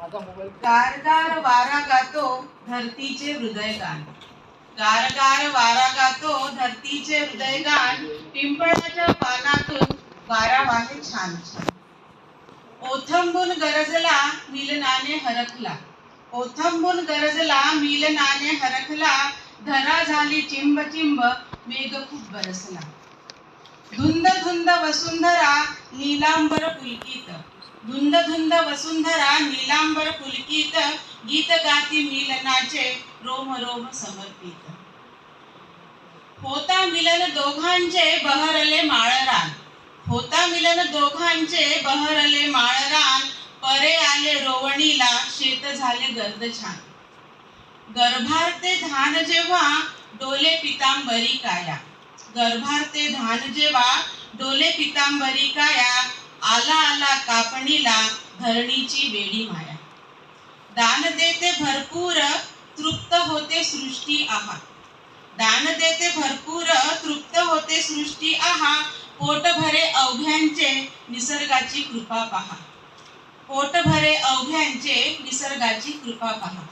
गारगार वारा गातो धरतीचे हृदयगान गारगार वारा गातो धरतीचे हृदयगान पिंपळाच्या पानातून वारा वाहे छान छान. ओथंबून गरजला मिलनाने हरखला. ओथंबून गरजला मिलनाने हरखला. धरा झाली चिंब चिंब मेघ खूप बरसला. धुंद धुंद वसुंधरा नीलांबर पुलकित. धुंद धुंद वसुंधरा नीलांबर पुलकित. गीत गाती मिलनाचे रोम रोम समर्पित. होता मिलन दोघांचे बहरले माळरान. होता मिलन दोघांचे बहरले माळरान. परे आले रोवणीला शेत झाले गर्द छान. गर्भार ते धान जेव्हा डोले पितांबरी काया. गर्भार ते धान जेव्हा डोले पितांबरी काया आला आला कापणीला धरणीची वेडी माया. दान देते भरपूर तृप्त होते सृष्टी आहा. दान देते भरपूर तृप्त होते सृष्टी आहा. पोट भरे अवघ्यांचे निसर्गाची कृपा पहा. पोट भरे अवघ्यांचे निसर्गाची कृपा पहा.